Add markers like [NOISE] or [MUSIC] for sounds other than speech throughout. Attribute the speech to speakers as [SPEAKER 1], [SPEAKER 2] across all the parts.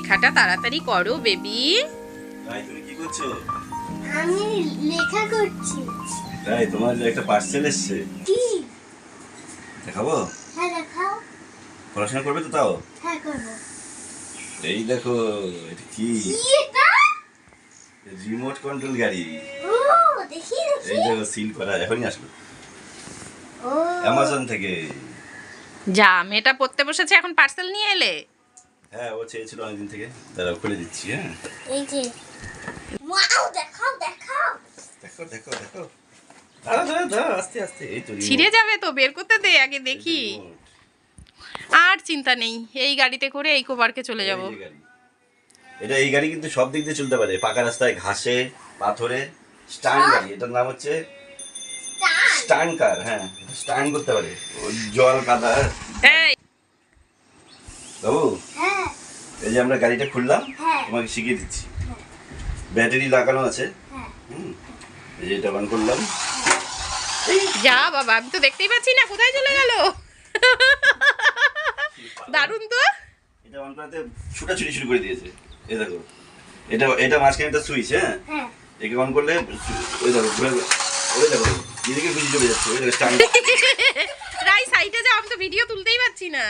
[SPEAKER 1] লেখাটা তাড়াতাড়ি করো বেবি।
[SPEAKER 2] তাই তুমি কি করছ?
[SPEAKER 3] আমি লেখা করছি।
[SPEAKER 2] তাই তোমার একটা পার্সেল এসছে।
[SPEAKER 3] কি?
[SPEAKER 2] দেখাবো?
[SPEAKER 3] হ্যাঁ দেখাও।
[SPEAKER 2] পড়াশোনা করবে তো তাও?
[SPEAKER 3] হ্যাঁ করব।
[SPEAKER 2] এই দেখো এটা কি?
[SPEAKER 3] কি এটা?
[SPEAKER 2] রিমোট কন্ট্রোল গাড়ি।
[SPEAKER 3] ও দেখি দেখি।
[SPEAKER 2] এই দেখো সিল করা এখনই আসলো
[SPEAKER 3] ও।
[SPEAKER 2] অ্যামাজন থেকে।
[SPEAKER 1] যা মেয়েটা পড়তে বসেছে এখন পার্সেল নিয়ে এলে।
[SPEAKER 2] হ্যাঁ ও চেয়েছিল অনেকদিন থেকে। তারা খুলে দিচ্ছি হ্যাঁ?
[SPEAKER 3] এই যে। ওয়াও দেখাও দেখাও।
[SPEAKER 2] দেখো দেখো দেখো। দাঁড়া দাঁড়া দাঁড়া আস্তে আস্তে। এই তো
[SPEAKER 1] ছিঁড়ে যাবে তো বের করতে দে আগে দেখি। আর চিন্তা নেই এই গাড়িতে করে এই পার্কে চলে যাব।
[SPEAKER 2] গাড়ি। এটা এই গাড়ি কিন্তু সব দিক দিয়ে চলতে পারে। পাকা রাস্তায় ঘাসে পাথরে স্টান গাড়ি। এটার নাম হচ্ছে স্টান? কার হ্যাঁ। স্টান করতে পারে। জল কাদা
[SPEAKER 1] এই।
[SPEAKER 2] বাবু
[SPEAKER 3] হ্যাঁ
[SPEAKER 2] এই যে আমরা গাড়িটা খুললাম
[SPEAKER 3] হ্যাঁ।
[SPEAKER 2] তোমাকে শিখিয়ে দিচ্ছি। ব্যাটারি লাগানো আছে।
[SPEAKER 3] হ্যাঁ।
[SPEAKER 2] হুম। এই যে এটা অন করলাম।
[SPEAKER 1] যা বাবা আমি তো দেখতেই পাচ্ছি না কোথায় চলে গেল? দারুণ তো।
[SPEAKER 2] এটা অন করাতে ছুটাছুটি শুরু করে দিয়েছে। এই দেখো এটা এটা মাঝখানে একটা সুইচ হ্যাঁ?
[SPEAKER 3] হ্যাঁ।
[SPEAKER 2] একে অন করলে ওই দেখো ঘুরে ওই দেখো এদিকে খুশি চলে যাচ্ছে ওই দেখো স্টান
[SPEAKER 1] রাই সাইডে যাও আমি তো ভিডিও তুলতেই পাচ্ছি না।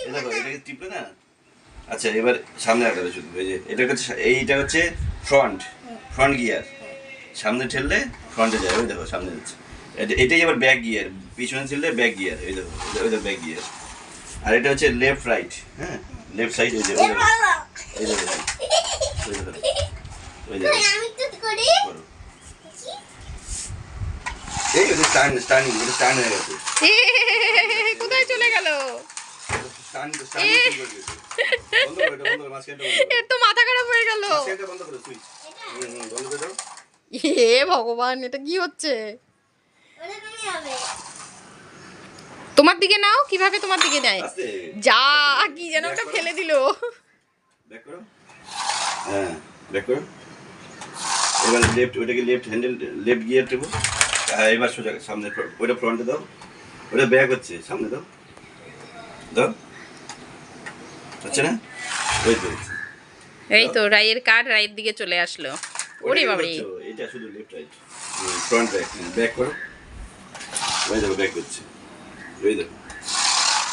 [SPEAKER 2] এই দেখো এটাকে টিপলে না আচ্ছা এবার সামনে হবে শুধু এই যে, এটা হচ্ছে এইটা হচ্ছে ফ্রন্ট ফ্রন্ট গিয়ার সামনে ঠেললে ফ্রন্টে যায়, ওই দেখো, সামনে যাচ্ছে। এটা- এটাই আবার ব্যাক গিয়ার পিছনে ঠেললে ব্যাক গিয়ার ওই দেখো ওই দেখো ব্যাক গিয়ার আর এটা হচ্ছে লেফট রাইট হ্যাঁ? লেফট সাইড ওই যে, ওই দেখো। এই দেখো ওই দেখো ওই দেখো।
[SPEAKER 3] করি
[SPEAKER 2] এই ওটা স্ট্যান্ড স্ট্যান্ডিং ওটা হয়ে গেছে। [LAUGHS]
[SPEAKER 1] কোথায় চলে গেল? এর তো মাথা খারাপ হয়ে গেল। এ ভগবান এটা কি হচ্ছে? তোমার দিকে নাও কীভাবে তোমার দিকে নেয়? যা কি যেন ওটা ফেলে দিল।
[SPEAKER 2] হ্যাঁ এবার লেফট ওটাকে লেফট হ্যান্ডেল লেফট গিয়ার টেপো। হ্যাঁ এবার সোজা সামনে ওটা ফ্রন্টে দাও। ওটা ব্যাক হচ্ছে সামনে দাও। দাও। হচ্ছে না?
[SPEAKER 1] এই তো রায়ের কার রায়ের দিকে চলে আসলো। ওরে বাবারে।
[SPEAKER 2] করছ, এটা শুধু left right front back back করো। ওই দেখো ব্যাক করছে। ওই দেখো।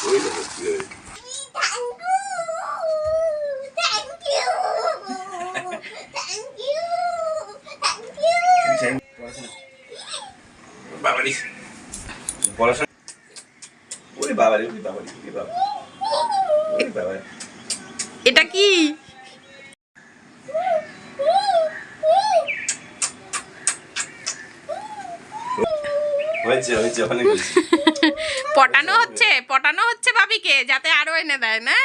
[SPEAKER 2] ওই দেখো বাবারি। পড়াশোনা ওরে বাবারি ওরে বাবারি ওরে বাবা ওরে বাবা
[SPEAKER 1] এটা কি? [LAUGHS] পটানো হচ্ছে পটানো হচ্ছে ভাবিকে যাতে আরও এনে দেয় না?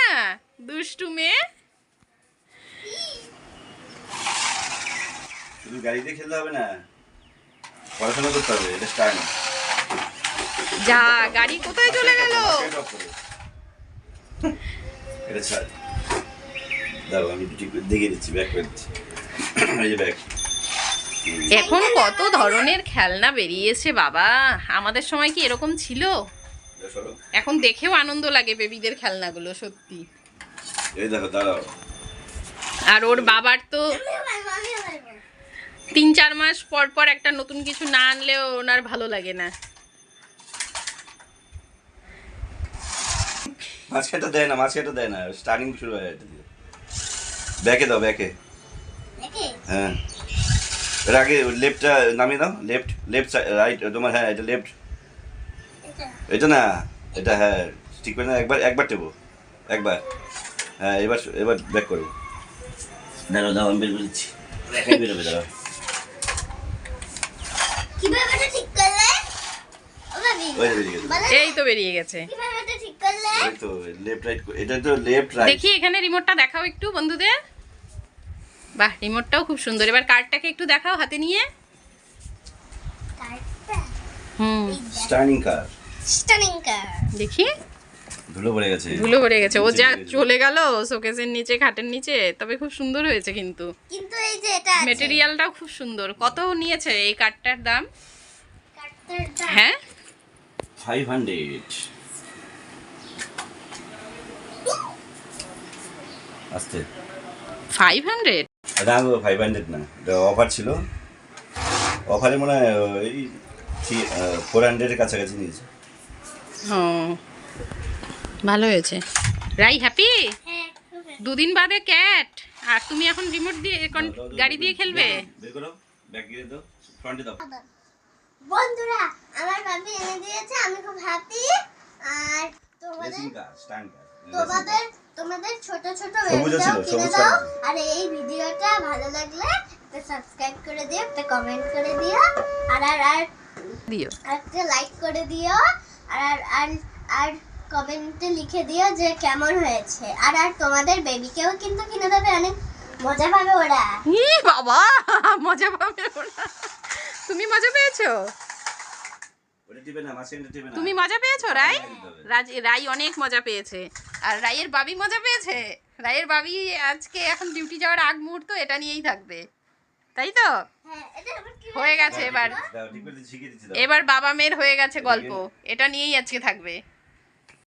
[SPEAKER 1] দুষ্টু মেয়ে।
[SPEAKER 2] শুধু গাড়িতে খেলতে হবে না? পড়াশোনা করতে হবে এটা স্টার্ট
[SPEAKER 1] যা গাড়ি কোথায় চলে গেল? [LAUGHS]
[SPEAKER 2] এটা ছাড়। আমি করে দিচ্ছি ব্যাক করে দিচ্ছি। এই যে ব্যাক
[SPEAKER 1] এখন কত ধরনের খেলনা বেরিয়েছে বাবা? আমাদের সময় কি এরকম ছিল? এখন দেখেও আনন্দ লাগে বেবিদের খেলনাগুলো সত্যি।
[SPEAKER 2] এই দেখো দাঁড়াও।
[SPEAKER 1] আর ওর বাবার তো তিন চার মাস পর পর একটা নতুন কিছু না আনলেও ওনার ভালো লাগে না।
[SPEAKER 2] মাঝখানটা দেয় না মাঝখানটা দেয় না স্টার্টিং শুরু হয় দিয়ে ব্যাকে দাও ব্যাকে হ্যাঁ। এর আগে লেফটটা নামিয়ে দাও লেফট লেফট রাইট তোমার হ্যাঁ এটা লেফট। এটা। না এটা হ্যাঁ ঠিক করে না একবার একবার টেবো একবার। হ্যাঁ এবার এবার ব্যাক করব দাঁড়াও দাও আমি বের করে বেরোবে দাঁড়াও।
[SPEAKER 1] এই তো বেরিয়ে গেছে।
[SPEAKER 3] কীভাবে এটা ঠিক করলে?
[SPEAKER 2] ওই তো লেফট রাইট এটা তো লেফট রাইট
[SPEAKER 1] দেখি এখানে রিমোটটা দেখাও একটু বন্ধুদের। বাহ রিমোটটাও খুব সুন্দর। এবার কার্ডটাকে একটু দেখাও হাতে নিয়ে। হুম।
[SPEAKER 2] স্টার্নিং
[SPEAKER 1] দেখি।
[SPEAKER 2] ধুলো পড়ে গেছে।
[SPEAKER 1] ও যা চলে শোকেসের নিচে নিচে তবে খুব সুন্দর হয়েছে কিন্তু।
[SPEAKER 3] এই যে
[SPEAKER 1] খুব সুন্দর। কত নিয়েছে এই দাম? হ্যাঁ?
[SPEAKER 2] দাম
[SPEAKER 1] ফাইভ হান্ড্রেড
[SPEAKER 2] না অফার ছিল। অফারে মনে হয় এই ফোর হান্ড্রেডের কাছাকাছি নিয়েছে।
[SPEAKER 1] ও ভালো হয়েছে। রাই হ্যাপি দুদিন বাদে ক্যাট আর তুমি এখন রিমোট দিয়ে গাড়ি দিয়ে খেলবে?
[SPEAKER 2] বের
[SPEAKER 3] বন্ধুরা আমার বাবি এনে দিয়েছে আমি খুব হ্যাপি আর তোমাদের তোমাদের তোমাদের ছোট ছোট কিনে দাও। আর এই ভিডিওটা ভালো লাগলে একটা সাবস্ক্রাইব করে দিও একটা কমেন্ট করে দিও। আর আর আর
[SPEAKER 1] দিও।
[SPEAKER 3] আর একটা লাইক করে দিও। আর আর আর আর কমেন্টে লিখে দিও যে কেমন হয়েছে। আর আর তোমাদের বেবিকেও কিন্তু কিনে দেবে অনেক মজা পাবে ওরা।
[SPEAKER 1] বাবা মজা পাবে ওরা। তুমি মজা পেয়েছ?
[SPEAKER 2] টিপে না দিবে না।
[SPEAKER 1] তুমি মজা পেয়েছ রাই?
[SPEAKER 2] হ্যাঁ।
[SPEAKER 1] রাজ রাই অনেক মজা পেয়েছে। আর রাইয়ের বাবি মজা পেয়েছে? রাইয়ের বাবি আজকে এখন ডিউটি যাওয়ার আগ মুহূর্ত এটা নিয়েই থাকবে। তাই তো?
[SPEAKER 3] হ্যাঁ
[SPEAKER 1] গেছে এবার। এবার বাবা মেয়ের হয়ে গেছে গল্প। এটা নিয়েই আজকে থাকবে।